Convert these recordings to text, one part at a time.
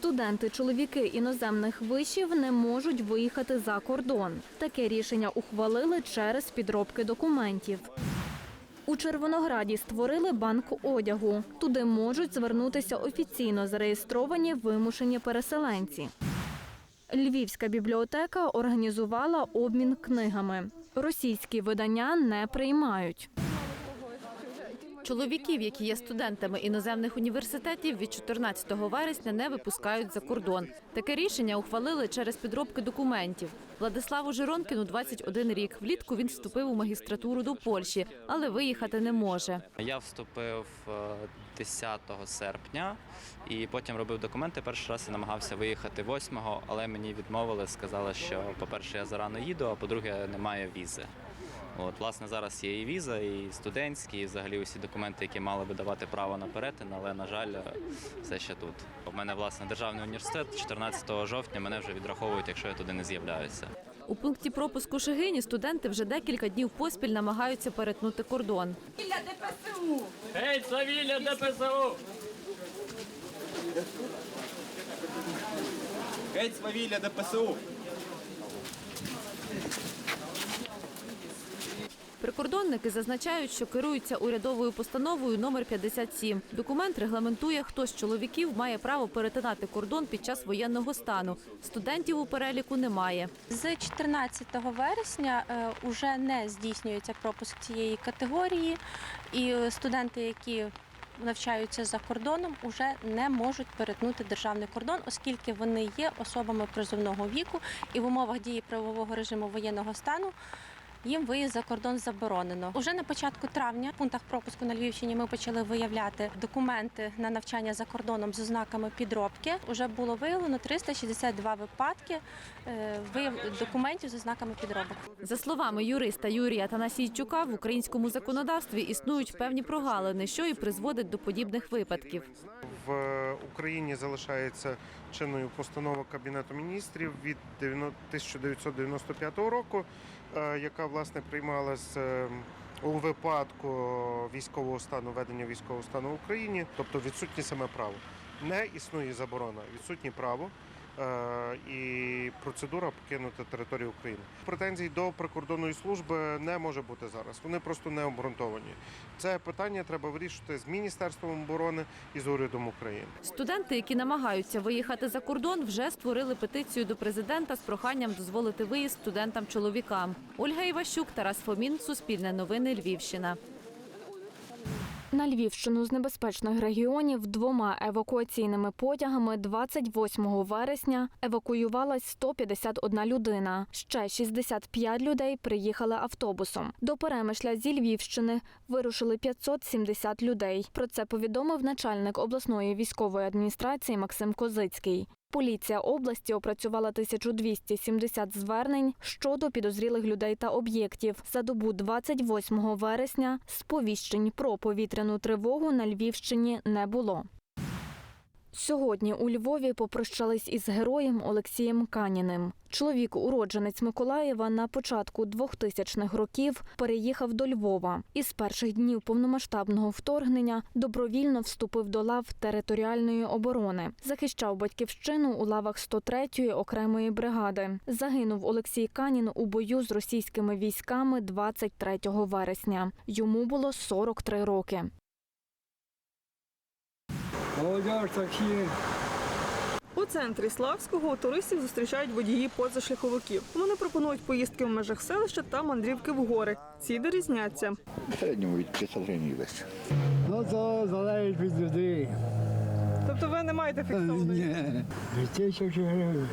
Студенти-чоловіки іноземних вишів не можуть виїхати за кордон. Таке рішення ухвалили через підробки документів. У Червонограді створили банк одягу. Туди можуть звернутися офіційно зареєстровані вимушені переселенці. Львівська бібліотека організувала обмін книгами. Російські видання не приймають. Чоловіків, які є студентами іноземних університетів, від 14 вересня не випускають за кордон. Таке рішення ухвалили через підробки документів. Владиславу Жиронкіну 21 рік. Влітку він вступив у магістратуру до Польщі, але виїхати не може. Я вступив е, 10 серпня і потім робив документи. Перший раз я намагався виїхати 8-го, але мені відмовили, сказали, що, по-перше, я зарано їду, а по-друге, немає візи. От, власне, зараз є і віза, і студентські, і взагалі усі документи, які мали би давати право на перетин, але, на жаль, е, все ще тут. У мене, власне, державний університет 14 жовтня мене вже відраховують, якщо я туди не з'являюся. У пункті пропуску Шегині студенти вже декілька днів поспіль намагаються перетнути кордон. Геть, Савілля ДПСУ! Геть свавілля ДПСУ! Прикордонники зазначають, що керуються урядовою постановою номер 57. Документ регламентує, хто з чоловіків має право перетинати кордон під час воєнного стану. Студентів у переліку немає. З 14 вересня е, уже не здійснюється пропуск цієї категорії, і е, студенти, які навчаються за кордоном, уже не можуть перетнути державний кордон, оскільки вони є особами призовного віку, і в умовах дії правового режиму воєнного стану. Їм виїзд за кордон заборонено. Уже на початку травня в пунктах пропуску на Львівщині ми почали виявляти документи на навчання за кордоном з ознаками підробки. Уже було виявлено 362 випадки е, вияв- документів з ознаками підробок. За словами юриста Юрія Танасійчука, в українському законодавстві існують певні прогалини, що і призводить до подібних випадків. В Україні залишається чинною постанова Кабінету міністрів від 90 1995 року, яка власне приймалась е, у випадку військового стану, ведення військового стану в Україні, тобто відсутнє саме право. Не існує заборона, відсутнє право. Е, І процедура покинути територію України. Претензій до прикордонної служби не може бути зараз. Вони просто не обґрунтовані. Це питання треба вирішити з Міністерством оборони і з урядом України. Студенти, які намагаються виїхати за кордон, вже створили петицію до президента з проханням дозволити виїзд студентам-чоловікам. Ольга Іващук, Тарас Фомін, Суспільне новини, Львівщина. На Львівщину з небезпечних регіонів двома евакуаційними потягами 28 вересня евакуювалась 151 людина. Ще 65 людей приїхали автобусом. До Перемишля зі Львівщини вирушили 570 людей. Про це повідомив начальник обласної військової адміністрації Максим Козицький. Поліція області опрацювала 1270 звернень щодо підозрілих людей та об'єктів. За добу 28 вересня сповіщень про повітряну тривогу на Львівщині не було. Сьогодні у Львові попрощались із героєм Олексієм Каніним. Чоловік, уродженець Миколаєва, на початку 2000-х років переїхав до Львова. Із перших днів повномасштабного вторгнення добровільно вступив до лав територіальної оборони. Захищав батьківщину у лавах 103-ї окремої бригади. Загинув Олексій Канін у бою з російськими військами 23 вересня. Йому було 43 роки. Молодіж такі. У центрі Славського туристів зустрічають водії позашляховиків. Вони пропонують поїздки в межах селища та мандрівки в гори. Ціни різняться. В середньому від 500 гривень десь. Ну то залежить від людей. Тобто ви не маєте фіксованої? Ні. Тисячі гривень.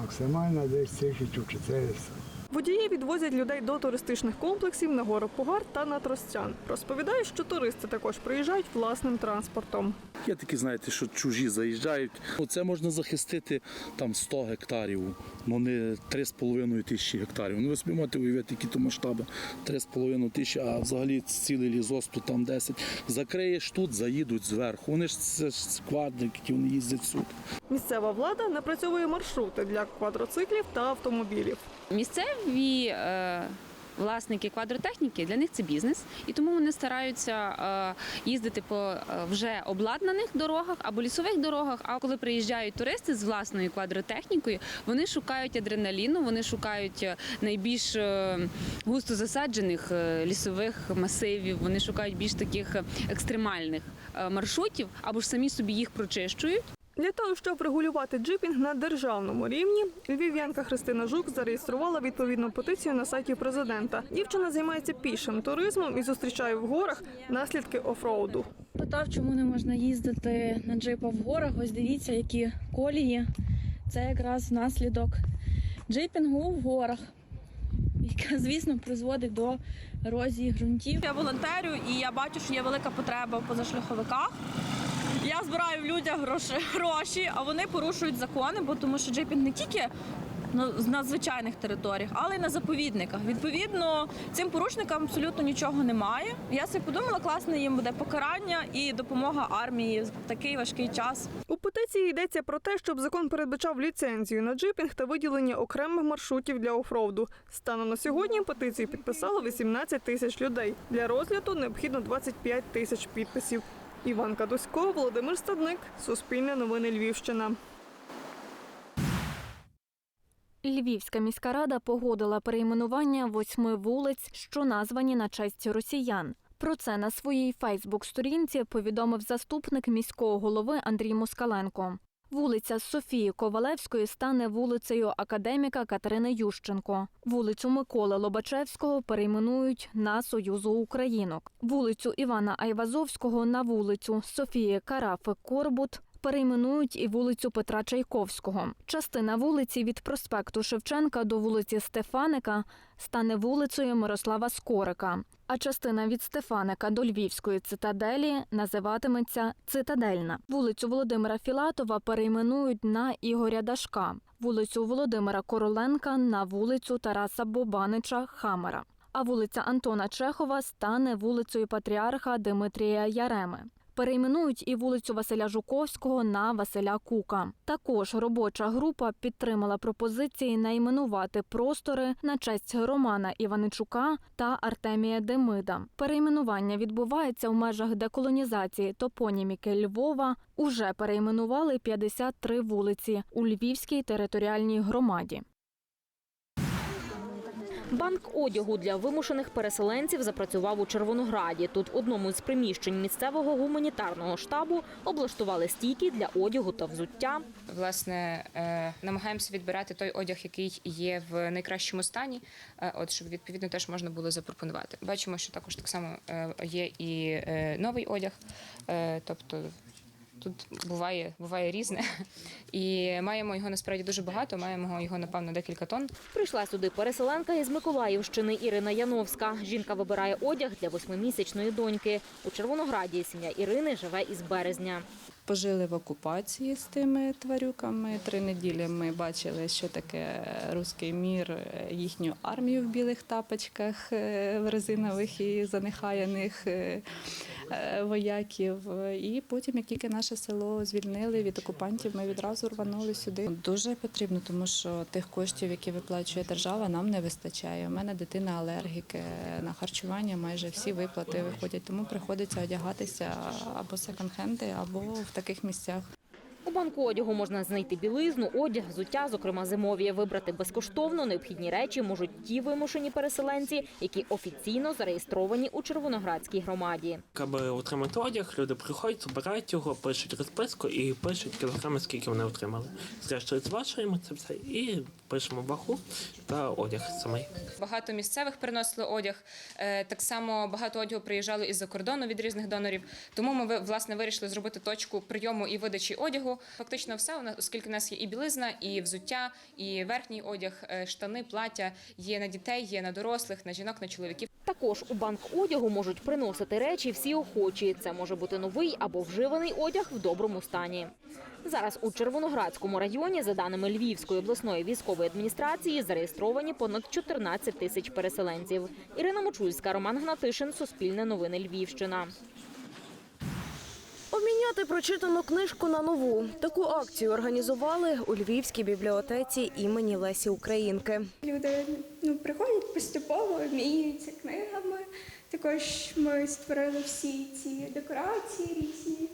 Максимально десь 1400. Водії відвозять людей до туристичних комплексів на гору Пугар та на Тростян. Розповідають, що туристи також приїжджають власним транспортом. Є такі, знаєте, що чужі заїжджають. Ну, Це можна захистити там 100 гектарів, ну не 3,5 тисячі гектарів. Ну ви собі можете уявити, які то масштаби. 3,5 тисячі, а взагалі цілий лізос, то там 10. Закриєш тут, заїдуть зверху. Вони ж це ж сквадрики, вони їздять сюди. Місцева влада напрацьовує маршрути для квадроциклів та автомобілів. Місцеві е, власники квадротехніки для них це бізнес, і тому вони стараються е, їздити по е, вже обладнаних дорогах або лісових дорогах. А коли приїжджають туристи з власною квадротехнікою, вони шукають адреналіну, вони шукають е, найбільш е, густо засаджених лісових масивів. Вони шукають більш таких екстремальних маршрутів, або ж самі собі їх прочищують. Для того, щоб регулювати джипінг на державному рівні, львів'янка Христина Жук зареєструвала відповідну петицію на сайті президента. Дівчина займається пішим туризмом і зустрічає в горах наслідки офроуду. Питав, чому не можна їздити на джипа в горах. Ось дивіться, які колії. Це якраз наслідок джипінгу в горах, яка, звісно, призводить до ерозії ґрунтів. Я волонтерю і я бачу, що є велика потреба в позашляховиках. Я збираю в людях гроші, гроші, а вони порушують закони, бо тому що джипінг не тільки на звичайних територіях, але й на заповідниках. Відповідно, цим порушникам абсолютно нічого немає. Я собі подумала, класне їм буде покарання і допомога армії в такий важкий час. У петиції йдеться про те, щоб закон передбачав ліцензію на джипінг та виділення окремих маршрутів для офроуду. Станом на сьогодні петицію підписало 18 тисяч людей. Для розгляду необхідно 25 тисяч підписів. Іван Кадусько, Володимир Стадник, Суспільне новини Львівщина. Львівська міська рада погодила перейменування восьми вулиць, що названі на честь росіян. Про це на своїй Фейсбук-сторінці повідомив заступник міського голови Андрій Москаленко. Вулиця Софії Ковалевської стане вулицею академіка Катерини Ющенко. Вулицю Миколи Лобачевського перейменують на Союзу Українок. Вулицю Івана Айвазовського на вулицю Софії Карафи Корбут. Перейменують і вулицю Петра Чайковського. Частина вулиці від проспекту Шевченка до вулиці Стефаника стане вулицею Мирослава Скорика, а частина від Стефаника до Львівської цитаделі називатиметься Цитадельна. Вулицю Володимира Філатова перейменують на Ігоря Дашка, вулицю Володимира Короленка на вулицю Тараса Бобанича Хамера. А вулиця Антона Чехова стане вулицею Патріарха Димитрія Яреми. Перейменують і вулицю Василя Жуковського на Василя Кука. Також робоча група підтримала пропозиції найменувати простори на честь Романа Іваничука та Артемія Демида. Перейменування відбувається в межах деколонізації топоніміки Львова. Уже перейменували 53 вулиці у Львівській територіальній громаді. Банк одягу для вимушених переселенців запрацював у Червонограді. Тут в одному з приміщень місцевого гуманітарного штабу облаштували стійки для одягу та взуття. Власне, е, намагаємося відбирати той одяг, який є в найкращому стані, е, от щоб відповідно теж можна було запропонувати. Бачимо, що також так само е, є і новий одяг, тобто. Тут буває, буває різне, і маємо його насправді дуже багато. Маємо його напевно декілька тонн. Прийшла сюди переселенка із Миколаївщини Ірина Яновська. Жінка вибирає одяг для восьмимісячної доньки. У Червонограді сім'я Ірини живе із березня. Пожили в окупації з тими тварюками. Три неділі ми бачили, що таке руський мір, їхню армію в білих тапочках е, в резинових і занехаяних е, е, вояків. І потім, як тільки наше село звільнили від окупантів, ми відразу рванули сюди. Дуже потрібно, тому що тих коштів, які виплачує держава, нам не вистачає. У мене дитина алергік е, на харчування, майже всі виплати виходять, тому приходиться одягатися або секонд-хенди, або в таких місцях. У банку одягу можна знайти білизну, одяг, взуття, зокрема зимові. Вибрати безкоштовно необхідні речі можуть ті вимушені переселенці, які офіційно зареєстровані у Червоноградській громаді. Аби отримати одяг, люди приходять, збирають його, пишуть розписку і пишуть кілограми, скільки вони отримали. Зрештою, зважуємо це все і пишемо вагу та одяг самий. Багато місцевих приносили одяг. Е, Так само багато одягу приїжджало із-за кордону від різних донорів. Тому ми ви- власне вирішили зробити точку прийому і видачі одягу. Фактично, все у нас, оскільки в нас є і білизна, і взуття, і верхній одяг, е, штани, плаття є на дітей, є на дорослих, на жінок, на чоловіків. Також у банк одягу можуть приносити речі всі охочі. Це може бути новий або вживаний одяг в доброму стані. Зараз у Червоноградському районі, за даними Львівської обласної військової адміністрації, зареєстровані понад 14 тисяч переселенців. Ірина Мочульська, Роман Гнатишин, Суспільне новини Львівщина. Поміняти прочитану книжку на нову. Таку акцію організували у Львівській бібліотеці імені Лесі Українки. Люди ну, приходять поступово, обмінюються книгами. Також ми створили всі ці декорації різні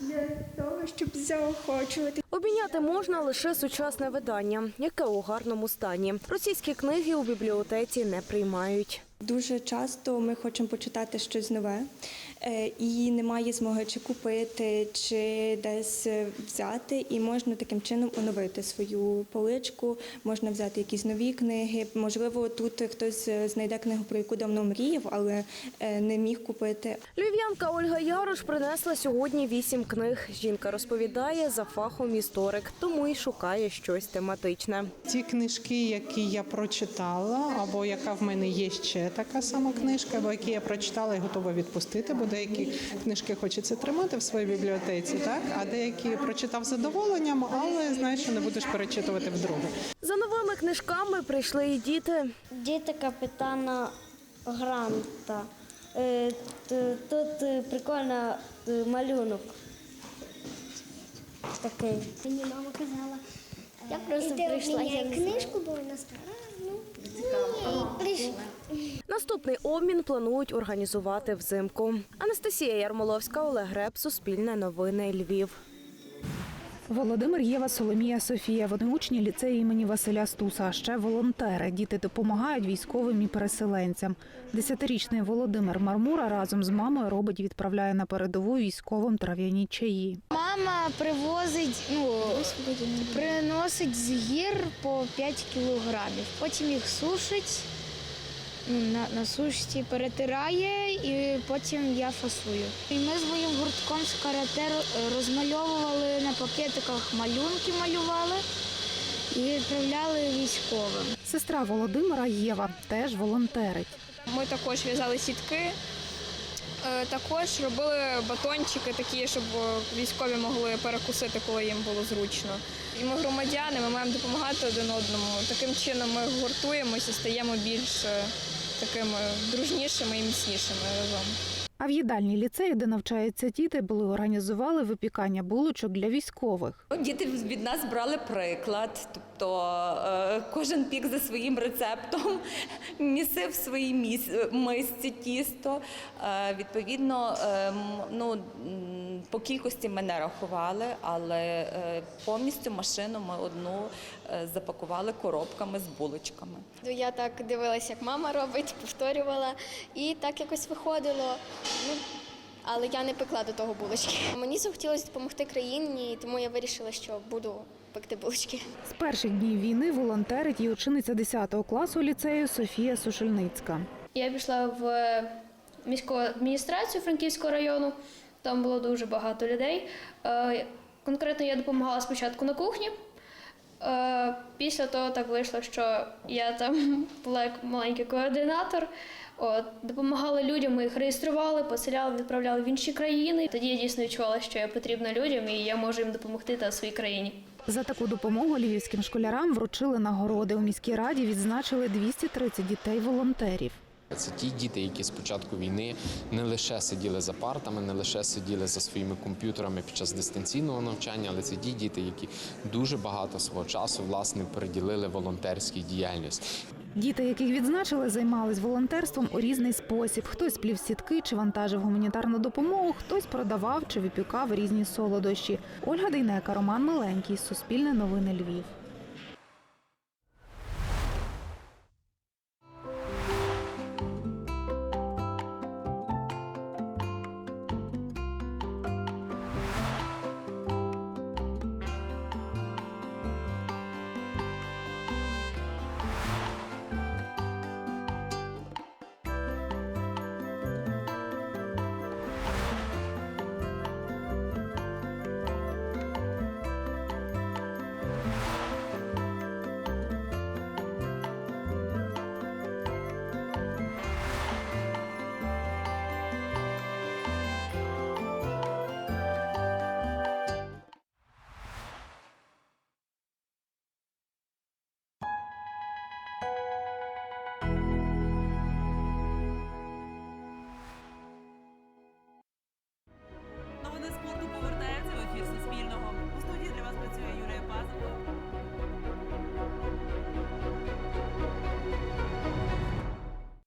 для того, щоб заохочувати. Обміняти можна лише сучасне видання, яке у гарному стані. Російські книги у бібліотеці не приймають. Дуже часто ми хочемо почитати щось нове, і немає змоги чи купити, чи десь е, взяти. І можна таким чином оновити свою поличку, можна взяти якісь нові книги. Можливо, тут хтось е, знайде книгу, про яку давно мріяв, але е, не міг купити. Львів'янка Ольга Ярош принесла сьогодні вісім книг. Жінка розповідає за фахом історик, тому й шукає щось тематичне. Ті книжки, які я прочитала, або яка в мене є ще така сама книжка, або які я прочитала і готова відпустити, бо деякі книжки хочеться тримати в своїй бібліотеці, так а деякі прочитав з задоволенням, але знаєш, що не будеш перечитувати вдруге. За новими книжками прийшли і діти. Діти капітана Гранта. Е, Тут е, прикольний е, малюнок. Такий. Мені мама казала. Я просто прийшла. Я книжку, бо вона стара. Ну, прийшла. Наступний обмін планують організувати взимку. Анастасія Ярмоловська, Олег Греб, Суспільне новини, Львів. Володимир Єва, Соломія, Софія. Вони учні ліцею імені Василя Стуса. А ще волонтери. Діти допомагають військовим і переселенцям. Десятирічний Володимир Мармура разом з мамою робить, відправляє на передову військовим трав'яні чаї. Мама привозить, ну, приносить з гір по 5 кілограмів. Потім їх сушить, на, на сушці перетирає і потім я фасую. І ми з моїм гуртком з карате розмальовували на пакетиках малюнки, малювали і відправляли військовим. Сестра Володимира Єва теж волонтерить. Ми також в'язали сітки, е, також робили батончики такі, щоб е, військові могли перекусити, коли їм було зручно. І ми громадяни, ми маємо допомагати один одному. Таким чином ми гуртуємося, стаємо більш е, такими дружнішими і міцнішими разом. А в їдальні ліцеї, де навчаються діти, були організували випікання булочок для військових. Діти від нас брали приклад, тобто е, кожен пік за своїм рецептом, місив в своїй мисці тісто. Е, відповідно, е, ну, по кількості ми не рахували, але е, повністю машину ми одну е, запакували коробками з булочками. Я так дивилася, як мама робить, повторювала, і так якось виходило. Ну, але я не пекла до того булочки. Мені захотілося допомогти країні, тому я вирішила, що буду пекти булочки. З перших днів війни волонтерить і учениця 10 класу ліцею Софія Сушельницька. Я пішла в міську адміністрацію Франківського району. Там було дуже багато людей. Е, Конкретно я допомагала спочатку на кухні. Е, Після того так вийшло, що я там була як маленький координатор. От, допомагала людям, ми їх реєстрували, поселяли, відправляли в інші країни. Тоді я дійсно відчувала, що я потрібна людям і я можу їм допомогти та своїй країні. За таку допомогу львівським школярам вручили нагороди. У міській раді відзначили 230 дітей-волонтерів. Це ті діти, які з початку війни не лише сиділи за партами, не лише сиділи за своїми комп'ютерами під час дистанційного навчання, але це ті діти, які дуже багато свого часу власне приділили волонтерській діяльності. Діти, яких відзначили, займались волонтерством у різний спосіб. Хтось плів сітки чи вантажив гуманітарну допомогу, хтось продавав чи випікав різні солодощі. Ольга Дейнека, Роман Миленький, Суспільне новини Львів.